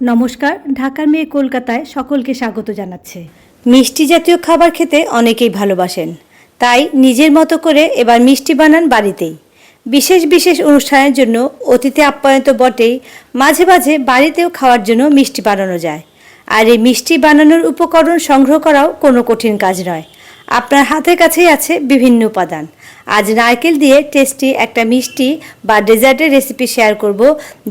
নমস্কার, ঢাকার মেয়ে কলকাতায় সকলকে স্বাগত জানাচ্ছে। মিষ্টি জাতীয় খাবার খেতে অনেকেই ভালোবাসেন, তাই নিজের মতো করে এবার মিষ্টি বানান বাড়িতেই। বিশেষ বিশেষ অনুষ্ঠানের জন্য অতিথি আপ্যায়ন তো বটেই মাঝে মাঝে বাড়িতেও খাওয়ার জন্য মিষ্টি বানানো যায়। আর এই মিষ্টি বানানোর উপকরণ সংগ্রহ করাও কোনো কঠিন কাজ নয়। আপনার হাতের কাছেই আছে বিভিন্ন উপাদান। আজ নারকেল দিয়ে টেস্টি একটা মিষ্টি বা ডেজার্টের রেসিপি শেয়ার করব,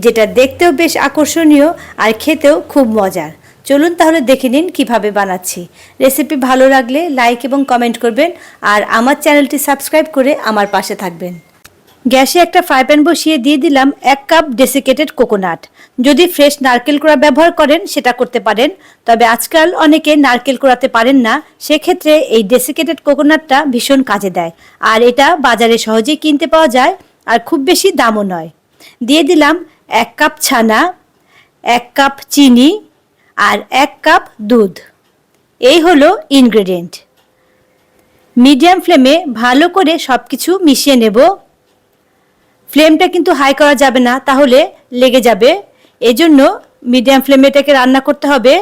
যেটা দেখতেও বেশ আকর্ষণীয় আর খেতেও খুব মজার। চলুন তাহলে দেখে নিন কীভাবে বানাচ্ছি। রেসিপি ভালো লাগলে লাইক এবং কমেন্ট করবেন, আর আমার চ্যানেলটি সাবস্ক্রাইব করে আমার পাশে থাকবেন। গ্যাসে একটা ফ্রাই প্যান বসিয়ে দিয়ে দিলাম এক কাপ ডেসিকেটেড কোকোনাট যদি ফ্রেশ নারকেল কোড়া ব্যবহার করেন, সেটা করতে পারেন। তবে আজকাল অনেকে নারকেল কোড়াতে পারেন না, সেক্ষেত্রে এই ডেসিকেটেড কোকোনাটটা ভীষণ কাজে দেয়। আর এটা বাজারে সহজেই কিনতে পাওয়া যায়, আর খুব বেশি দামও নয়। দিয়ে দিলাম এক কাপ ছানা, এক কাপ চিনি আর এক কাপ দুধ। এই হলো ইনগ্রেডিয়েন্ট মিডিয়াম ফ্লেমে ভালো করে সব কিছু মিশিয়ে নেব। ফ্লেমটা কিন্তু হাই করা যাবে না, তাহলে লেগে যাবে। এজন্য মিডিয়াম ফ্লেমে এটাকে রান্না করতে হবে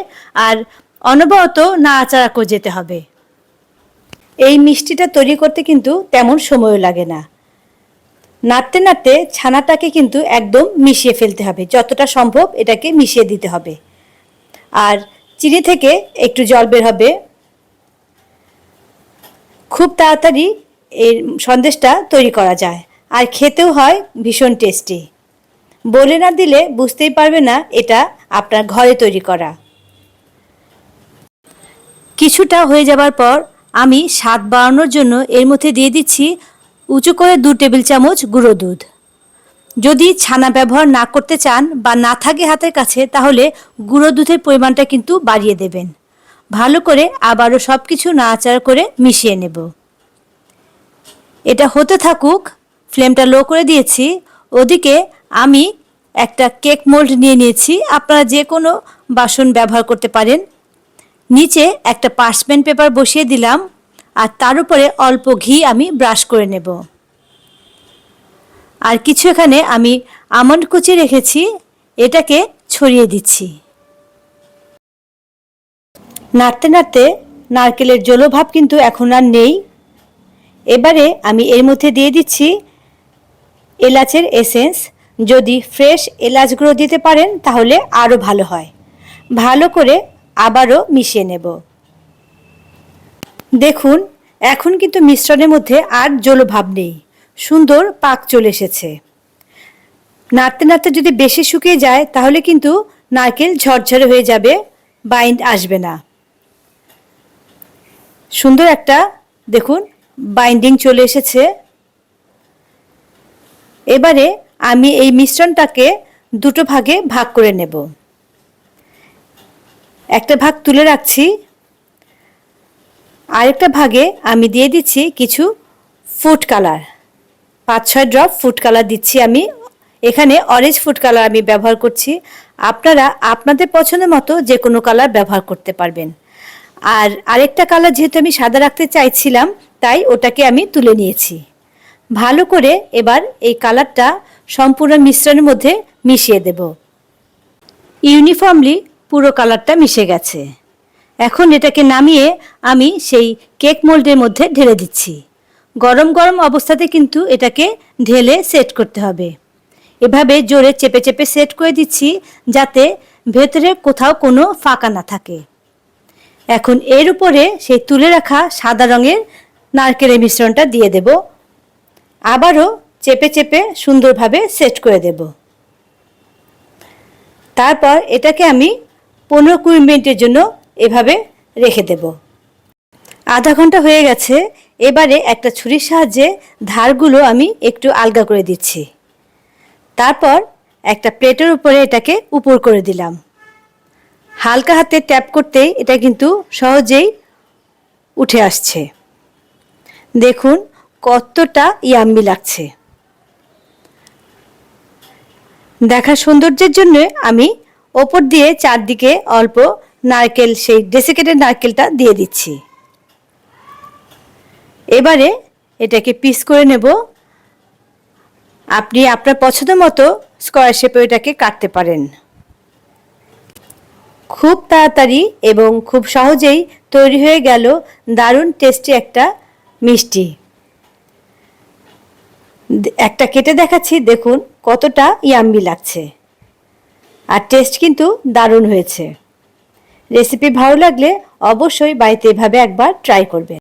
আর অনবরত নাড়াচাড়া করে যেতে হবে। এই মিষ্টিটা তৈরি করতে কিন্তু তেমন সময়ও লাগে না। নাড়তে নাড়তে ছানাটাকে কিন্তু একদম মিশিয়ে ফেলতে হবে, যতটা সম্ভব এটাকে মিশিয়ে দিতে হবে। আর চিনি থেকে একটু জল বের হবে। খুব তাড়াতাড়ি এই সন্দেশটা তৈরি করা যায়। আর খেতেও হয় ভীষণ টেস্টি বলে না দিলে বুঝতেই পারবে না এটা আপনার ঘরে তৈরি করা। কিছুটা হয়ে যাবার পর আমি স্বাদ বাড়ানোর জন্য এর মধ্যে দিয়ে দিচ্ছি উঁচু করে দু টেবিল চামচ গুঁড়ো দুধ। যদি ছানা ব্যবহার না করতে চান বা না থাকে হাতের কাছে, তাহলে গুঁড়ো দুধের পরিমাণটা কিন্তু বাড়িয়ে দেবেন। ভালো করে আবারও সব কিছু নাড়াচাড়া করে মিশিয়ে নেব। এটা হতে থাকুক ফ্লেমটা লো করে দিয়েছি। ওদিকে আমি একটা কেক মোল্ড নিয়ে নিয়েছি। আপনারা যে কোনো বাসন ব্যবহার করতে পারেন। নিচে একটা পার্সমেন্ট পেপার বসিয়ে দিলাম আর তার উপরে অল্প ঘি আমি ব্রাশ করে নেব। আর কিছু এখানে আমি আমন্ড কুচি রেখেছি। এটাকে ছড়িয়ে দিচ্ছি। নাড়তে নাড়তে নারকেলের জলভাব কিন্তু এখন আর নেই। এবারে আমি এর মধ্যে দিয়ে দিচ্ছি এলাচের এসেন্স যদি ফ্রেশ এলাচগুলো দিতে পারেন, তাহলে আরও ভালো হয়। ভালো করে আবারও মিশিয়ে নেব। দেখুন, এখন কিন্তু মিশ্রণের মধ্যে আর জলভাব নেই। সুন্দর পাক চলে এসেছে। নাড়তে নাড়তে যদি বেশি শুকিয়ে যায়, তাহলে কিন্তু নারকেল ঝরঝরে হয়ে যাবে বাইন্ড আসবে না। সুন্দর একটা, দেখুন বাইন্ডিং চলে এসেছে। এবারে আমি এই মিশ্রণটাকে দুটো ভাগে ভাগ করে নেব। একটা ভাগ তুলে রাখছি। আরেকটা ভাগে আমি দিয়ে দিচ্ছি কিছু ফুড কালার। পাঁচ, ছয় ড্রপ ফুড কালার দিচ্ছি আমি। এখানে অরেঞ্জ ফুড কালার আমি ব্যবহার করছি। আপনারা আপনাদের পছন্দ মতো যে কোনো কালার ব্যবহার করতে পারবেন। আর আরেকটা কালার যেহেতু আমি সাদা রাখতে চাইছিলাম, তাই ওটাকে আমি তুলে নিয়েছি। ভালো করে এবার এই কালারটা সম্পূর্ণ মিশ্রণের মধ্যে মিশিয়ে দেব। ইউনিফর্মলি পুরো কালারটা মিশে গেছে। এখন এটাকে নামিয়ে আমি সেই কেক মোল্ডের মধ্যে ঢেলে দিচ্ছি। গরম গরম অবস্থাতে কিন্তু এটাকে ঢেলে সেট করতে হবে। এভাবে জোরে চেপে চেপে সেট করে দিচ্ছি যাতে ভেতরে কোথাও কোনো ফাঁকা না থাকে। এখন এর উপরে সেই তুলে রাখা সাদা রঙের নারকেলের মিশ্রণটা দিয়ে দেব। আবারও চেপে চেপে সুন্দরভাবে সেট করে দেব। তারপর এটাকে আমি পনেরো কুড়ি মিনিটের জন্য এভাবে রেখে দেব। আধা ঘণ্টা হয়ে গেছে, এবারে একটা ছুরির সাহায্যে ধারগুলো আমি একটু আলগা করে দিচ্ছি। তারপর একটা প্লেটের উপরে এটাকে উপর করে দিলাম। হালকা হাতে ট্যাপ করতেই এটা কিন্তু সহজেই উঠে আসছে। দেখুন কতটা ইয়াম্মি লাগছে। দেখা সৌন্দর্যের জন্য আমি ওপর দিয়ে চারদিকে অল্প নারকেল, সেই ডেসিকেটেড নারকেলটা দিয়ে দিচ্ছি। এবারে এটাকে পিস করে নেব। আপনি আপনার পছন্দ মতো স্কোয়ার শেপে এটাকে কাটতে পারেন। খুব তাড়াতাড়ি এবং খুব সহজেই তৈরি হয়ে গেল দারুণ টেস্টি একটা মিষ্টি। একটা কেটে দেখাচ্ছি, দেখুন কতটা ইয়াম্বি লাগছে। আর টেস্ট কিন্তু দারুণ হয়েছে। রেসিপি ভালো লাগলে অবশ্যই বাড়িতে এভাবে একবার ট্রাই করবেন।